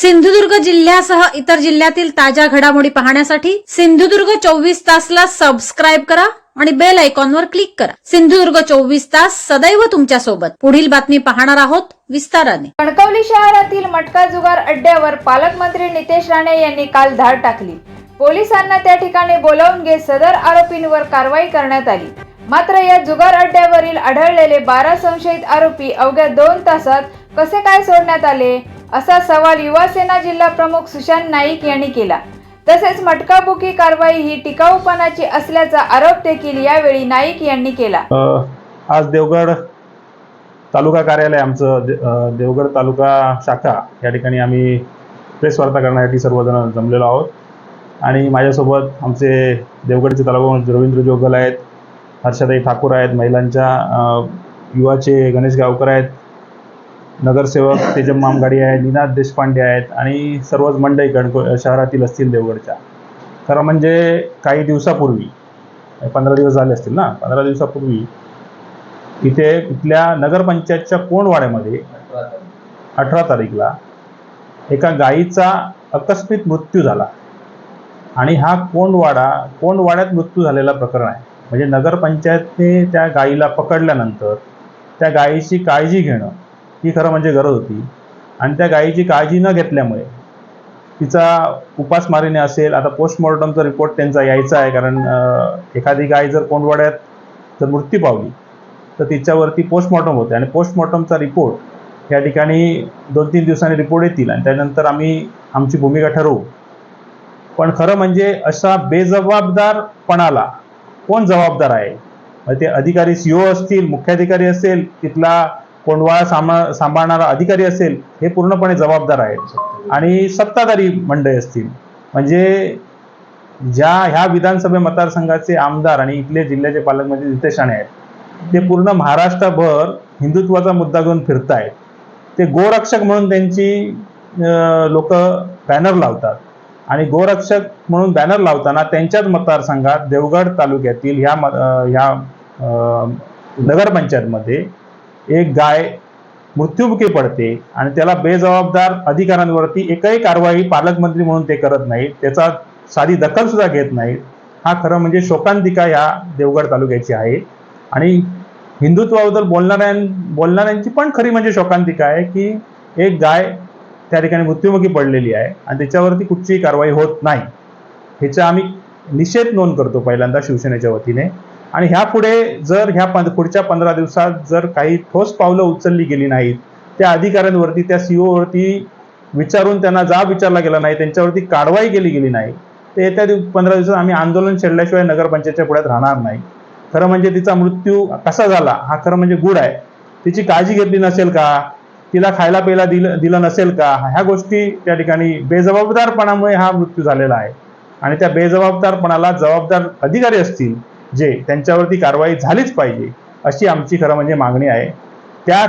सिंधुदुर्ग जिल्ह्यासह इतर जिल्ह्यातील ताज्या घडामोडी पाहण्यासाठी सिंधुदुर्ग चोवीस तासला सबस्क्राईब करा आणि बेल आयकॉनवर क्लिक करा. सिंधुदुर्ग चोवीस तास सदैव तुमच्यासोबत. पुढील बातमी पाहणार आहोत विस्ताराने. कणकवली शहरातील मटका जुगार अड्ड्यावर पालकमंत्री नितेश राणे यांनी काल धाड टाकली. पोलिसांना त्या ठिकाणी बोलावून घेत सदर आरोपींवर कारवाई करण्यात आली. मात्र या जुगार अड्ड्यावरील आढळलेले बारा संशयित आरोपी अवघ्या दोन तासात कसे काय सोडण्यात आले? असा सवाल युवासेना जिल्हा प्रमुख सुशांत नाईक यांनी केला. तसेच मटकाबुकी कारवाई ही टिकाऊपणाची असल्याचा आरोप देखील यावेळी नाईक यांनी केला. आज देवगड तालुका कार्यालय आमचं देवगड तालुका शाखा या ठिकाणी आम्ही प्रेस वार्ता करण्यासाठी सर्वजण जमलेलो आहोत. आणि माझ्यासोबत आमचे देवगडचे तालुका रवींद्र जोगल आहेत हर्षदाई ठाकूर आहेत महिलांच्या युवाचे गणेश गावकर आहेत नगरसेवक तेजम मामगाडी आहे निनाद देशपांडे आहेत आणि सर्वच मंडई गणको शहरातील असतील देवगडच्या. खरं म्हणजे काही दिवसापूर्वी पंधरा दिवस झाले असतील ना पंधरा दिवसापूर्वी इथे इथल्या नगरपंचायतच्या कोंडवाड्यामध्ये अठरा तारीखला एका गायीचा अकस्मित मृत्यू झाला. आणि हा कोंडवाडा कोंडवाड्यात मृत्यू झालेला प्रकरण आहे. म्हणजे नगरपंचायतने त्या गायीला पकडल्यानंतर त्या गायीची काळजी घेणं ही खरं म्हणजे गरज होती. आणि त्या गायीची काळजी न घेतल्यामुळे तिचा उपासमारीने असेल आता पोस्टमॉर्टमचा रिपोर्ट त्यांचा यायचा आहे कारण एखादी गाय जर कोंडवाड्यात जर मृत्यू पावली तर तिच्यावरती पोस्टमॉर्टम होते. आणि पोस्टमॉर्टमचा रिपोर्ट या ठिकाणी दोन तीन दिवसांनी रिपोर्ट येतील आणि त्यानंतर आम्ही आमची भूमिका ठरवू. पण खरं म्हणजे अशा बेजबाबदारपणाला कोण जबाबदार आहे? म्हणजे ते अधिकारी सीओ असतील मुख्याधिकारी असेल तिथला कोंडवाळा सांभाळ सांभाळणारा अधिकारी असेल हे पूर्णपणे जबाबदार आहेत. आणि सत्ताधारी मंडळी असतील. म्हणजे ज्या ह्या विधानसभा मतदारसंघाचे आमदार आणि इथले जिल्ह्याचे पालकमंत्री नितेश राणे आहेत ते पूर्ण महाराष्ट्रभर हिंदुत्वाचा मुद्दा घेऊन फिरतायत. ते गोरक्षक म्हणून त्यांची लोक बॅनर लावतात. आणि गोरक्षक म्हणून बॅनर लावताना त्यांच्याच मतदारसंघात देवगड तालुक्यातील ह्या म- ह्या नगरपंचायतमध्ये एक गाय मृत्युमुखी पडते आणि त्याला बेजबाबदार अधिकाऱ्यांवरती एकही कारवाई पालकमंत्री म्हणून ते करत नाहीत. त्याचा साधी दखल सुद्धा घेत नाहीत. हा खरं म्हणजे शोकांतिका ह्या देवगड तालुक्याची आहे. आणि हिंदुत्वाबद्दल बोलणाऱ्यां बोलणाऱ्यांची पण खरी म्हणजे शोकांतिका आहे की एक गाय त्या ठिकाणी मृत्युमुखी पडलेली आहे आणि त्याच्यावरती कुठचीही कारवाई होत नाही. ह्याचा आम्ही निषेध नोंद करतो पहिल्यांदा शिवसेनेच्या वतीने. आणि ह्या पुढे जर ह्या पं- पुढच्या पंधरा दिवसात जर काही ठोस पावलं उचलली गेली नाहीत त्या अधिकाऱ्यांवरती त्या सीओवरती विचारून त्यांना जाब विचारला गेला नाही त्यांच्यावरती कारवाई केली गेली नाही तर येत्या दिव पंधरा दिवसात आम्ही आंदोलन छेडल्याशिवाय नगरपंचायतच्या पुढ्यात राहणार नाही. खरं म्हणजे तिचा मृत्यू कसा झाला हा खरं म्हणजे गुड आहे. तिची काळजी घेतली नसेल का? तिला खायला प्यायला दिलं दिलं नसेल का? ह्या गोष्टी त्या ठिकाणी बेजबाबदारपणामुळे हा मृत्यू झालेला आहे. आणि त्या बेजबाबदारपणाला जबाबदार अधिकारी असतील जे त्यांच्यावरती कारवाई झालीच पाहिजे अशी आमची खरं म्हणजे मागणी आहे. त्या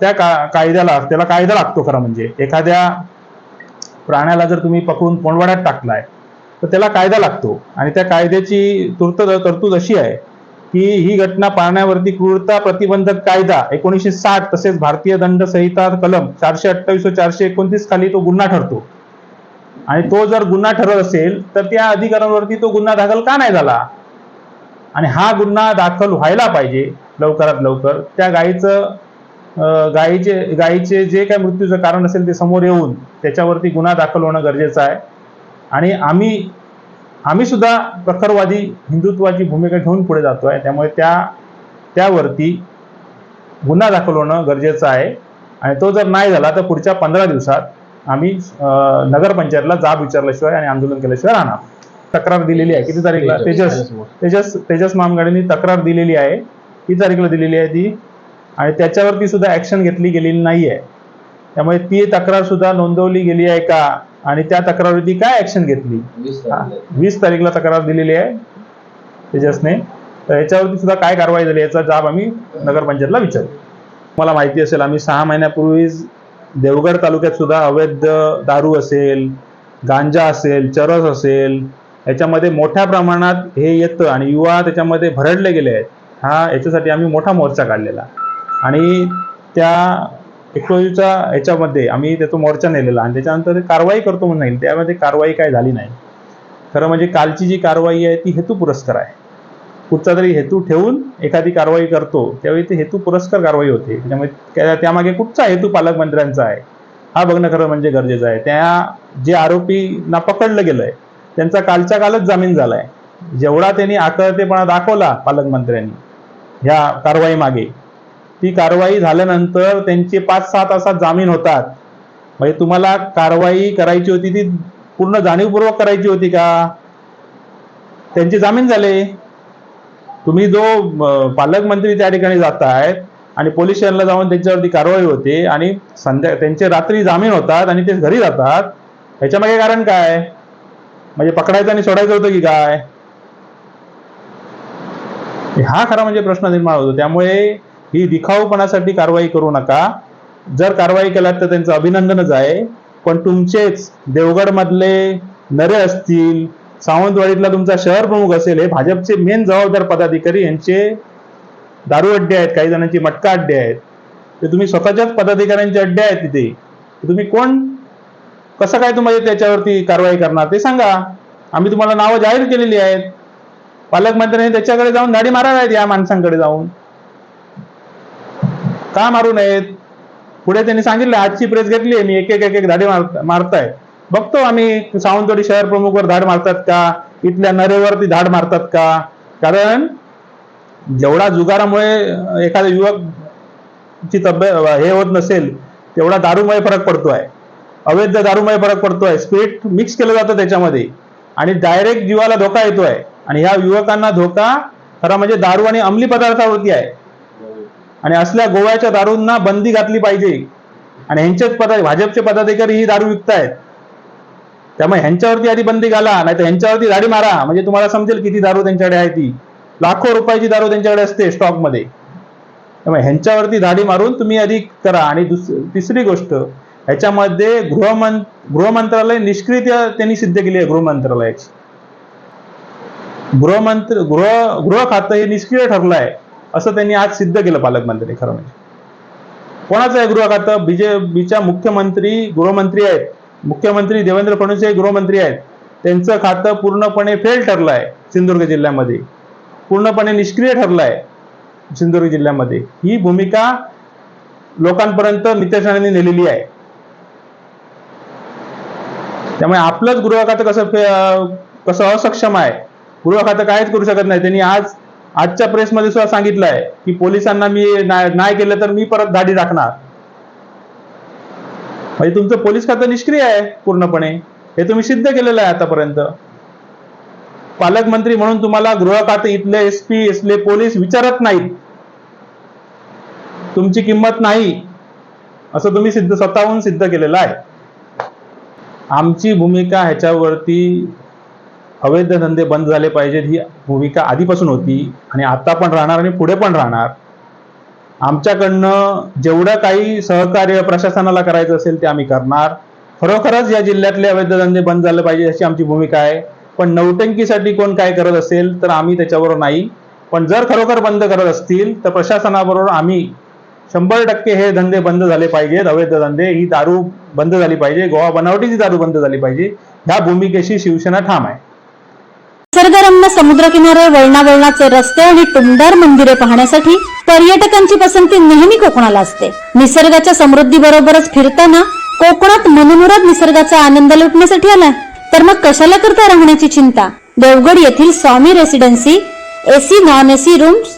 त्या का कायद्याला त्याला कायदा लागतो खरं म्हणजे. एखाद्या प्राण्याला जर तुम्ही पकडून पोंडवाड्यात टाकलाय तर त्याला कायदा लागतो. आणि त्या कायद्याची तूर्त तरतूद अशी आहे की ही घटना पाळण्यावरती क्रूरता प्रतिबंधक कायदा एकोणीसशे साठ तसेच भारतीय दंड संहिता कलम चारशे अठ्ठावीस व चारशे एकोणतीस खाली तो गुन्हा ठरतो. आणि तो जर गुन्हा ठरत असेल तर त्या अधिकाऱ्यांवरती तो गुन्हा दाखल का नाही झाला? आणि हा गुन्हा दाखल व्हायला पाहिजे लवकरात लवकर. त्या गायीचं गायीचे गायीचे जे काय मृत्यूचं कारण असेल ते समोर येऊन त्याच्यावरती गुन्हा दाखल होणं गरजेचं आहे. आणि आम्ही आम्ही सुद्धा प्रखरवादी हिंदुत्वाची भूमिका घेऊन पुढे जातो आहे त्यामुळे त्या त्यावरती गुन्हा दाखल होणं गरजेचं आहे. आणि तो जर नाही झाला तर पुढच्या पंधरा दिवसात आम्ही नगरपंचायतला जाब विचारल्याशिवाय आणि आंदोलन केल्याशिवाय राहणार. तक्रार दिलेली आहे. किती तारीखला? तेजस. तेजस. तेजस मामगाडींनी तक्रार दिलेली आहे. किती तारीखला दिलेली आहे ती? आणि त्याच्यावरती सुद्धा ऍक्शन घेतली गेलेली नाही आहे त्यामुळे ती तक्रार सुद्धा नोंदवली गेली आहे का? आणि त्या तक्रारवरती काय ऍक्शन घेतली? वीस तारीखला. तक्रार दिलेली आहे तेजसने. तर याच्यावरती सुद्धा काय कारवाई झाली याचा जाब आम्ही नगरपंचायतला विचारू. मला माहिती असेल आम्ही सहा महिन्यापूर्वीच देवगड तालुक्यात सुद्धा अवैध दारू असेल गांजा असेल चरस असेल याच्यामध्ये मोठ्या प्रमाणात हे येतं आणि युवा त्याच्यामध्ये भरडले गेले आहेत. हा याच्यासाठी आम्ही मोठा मोर्चा काढलेला. आणि त्या टेक्नॉलॉजीच्या याच्यामध्ये आम्ही त्याचा मोर्चा नेलेला आणि त्याच्यानंतर ते कारवाई करतो म्हणून नाही त्यामध्ये कारवाई काय झाली नाही. खरं म्हणजे कालची जी कारवाई आहे ती हेतू पुरस्कार आहे. कुठचा तरी हेतू ठेवून एखादी कारवाई करतो त्यावेळी ते हेतू पुरस्कार कारवाई होते. त्यामुळे त्या- त्यामागे कुठचा हेतू पालकमंत्र्यांचा आहे? हा बघणं खरं म्हणजे गरजेचं आहे. त्या जे आरोपींना पकडलं गेलं आहे त्यांचा कालच्या कालच जामीन झालाय. जेवढा त्यांनी आकळतेपणा दाखवला पालकमंत्र्यांनी ह्या कारवाई मागे ती कारवाई झाल्यानंतर त्यांचे पाच सहा तासात जामीन होतात. म्हणजे तुम्हाला कारवाई करायची होती ती पूर्ण जाणीवपूर्वक करायची होती का? त्यांचे जामीन झाले. तुम्ही जो पालकमंत्री त्या ठिकाणी जात आहेत आणि पोलीस स्टेशनला जाऊन त्यांच्यावरती कारवाई होते आणि संध्या त्यांचे रात्री जामीन होतात आणि ते घरी जातात ह्याच्या मागे कारण काय? म्हणजे पकडायचं आणि सोडायचं होतं की काय? हा खरा म्हणजे प्रश्न निर्माण होतो. त्यामुळे ही दिखाऊपणासाठी कारवाई करू नका. जर कारवाई केलात तर त्यांचं अभिनंदनच आहे. पण तुमचेच देवगड मधले नरे असतील सावंतवाडीतला तुमचा शहर प्रमुख असेल हे भाजपचे मेन जबाबदार पदाधिकारी यांचे दारू अड्डे आहेत काही जणांची मटका अड्डे आहेत. ते तुम्ही स्वतःच्याच पदाधिकाऱ्यांचे अड्डे आहेत तिथे. तुम्ही कोण? कसं काय तुम्हाला त्याच्यावरती कारवाई करणार ते सांगा. आम्ही तुम्हाला नावं जाहीर केलेली आहेत. पालकमंत्र्यांनी त्याच्याकडे जाऊन धाडी मारायला आहेत या माणसांकडे जाऊन. का मारू नयेत? पुढे त्यांनी सांगितलं आजची प्रेस घेतली मी एक एक एक एक धाडी मार मारताय. बघतो आम्ही सावंतवाडी शहर प्रमुखवर धाड मारतात का? इथल्या नरेवरती धाड मारतात का? कारण जेवढा जुगारामुळे एखादा एखाद्या युवक ची तब्येत हे होत नसेल तेवढा दारूमुळे फरक पडतोय. अवैध दारूमुळे फरक पडतोय. स्पिरिट मिक्स केलं जातं त्याच्यामध्ये. आणि डायरेक्ट जीवाला धोका येतोय. आणि ह्या युवकांना धोका खरा म्हणजे दारू आणि अंमली पदार्थावरती आहे. आणि असल्या गोव्याच्या दारूंना बंदी घातली पाहिजे. आणि ह्यांचेच पदा भाजपचे पदाधिकारी ही दारू विकतायत. त्यामुळे ह्यांच्यावरती आधी बंदी घाला नाही तर ह्यांच्यावरती दाढी मारा. म्हणजे तुम्हाला समजेल किती दारू त्यांच्याकडे आहे ती. लाखो रुपयाची दारू त्यांच्याकडे असते स्टॉकमध्ये त्यामुळे ह्यांच्यावरती दाढी मारून तुम्ही अधिक करा. आणि दुस तिसरी गोष्ट ह्याच्यामध्ये गृहमं गृहमंत्रालय निष्क्रिय त्यांनी सिद्ध केली आहे गृहमंत्रालयाची गृहमंत्र गृह गृह खातं हे निष्क्रिय ठरलं आहे असं त्यांनी आज सिद्ध केलं पालकमंत्री खरं म्हणजे. कोणाचं आहे गृह खातं? बीजेपीच्या मुख्यमंत्री गृहमंत्री आहेत. मुख्यमंत्री देवेंद्र फडणवीस हे गृहमंत्री आहेत. त्यांचं खातं पूर्णपणे फेल ठरलं आहे सिंधुदुर्ग जिल्ह्यामध्ये. पूर्णपणे निष्क्रिय ठरलं आहे सिंधुदुर्ग जिल्ह्यामध्ये. ही भूमिका लोकांपर्यंत नितेश राणेंनी नेलेली आहे. त्यामुळे आपलंच गृहखातं कसं कसं असक्षम आहे? गृह खातं काहीच करू शकत नाही. त्यांनी आज आजच्या प्रेसमध्ये सुद्धा सांगितलं आहे की पोलिसांना मी नाही केलं तर मी परत दाढी टाकणार. म्हणजे तुमचं पोलीस खातं निष्क्रिय आहे पूर्णपणे. हे तुम्ही सिद्ध केलेलं आहे आतापर्यंत. पालकमंत्री म्हणून तुम्हाला गृह खाते इथले एस पी इथले पोलीस विचारत नाहीत. तुमची किंमत नाही. असं तुम्ही सिद्ध स्वतःहून सिद्ध केलेलं आहे. आमची भूमिका ह्याच्यावरती अवैध धंदे बंद झाले पाहिजेत ही भूमिका आधीपासून होती आणि आता पण राहणार आणि पुढे पण राहणार. आमच्याकडनं जेवढं काही सहकार्य प्रशासनाला करायचं असेल ते आम्ही करणार. खरोखरच या जिल्ह्यातले अवैध धंदे बंद झाले पाहिजे अशी आमची भूमिका आहे. पण नौटंकीसाठी कोण काय करत असेल तर आम्ही त्याच्याबरोबर नाही. पण जर खरोखर बंद करत असतील तर प्रशासनाबरोबर आम्ही शंभर टक्के हे धंदे बंद झाले पाहिजेत अवैध धंदे. ही दारू बंद झाली पाहिजे. गोवा बनावटीची दारू बंद झाली पाहिजे. ह्या भूमिकेशी शिवसेना ठाम आहे. निसर्गरम्य समुद्रकिनारे वळणावळणाचे रस्ते आणि टुमदार मंदिरे पाहण्यासाठी पर्यटकांची पसंती नेहमी कोकणाला असते. निसर्गाच्या समृद्धी बरोबरच फिरताना कोकणात मनमुराद निसर्गाचा आनंद लुटण्यासाठी आला तर मग कशाला करता राहण्याची चिंता? देवगड येथील Swami residency AC non AC rooms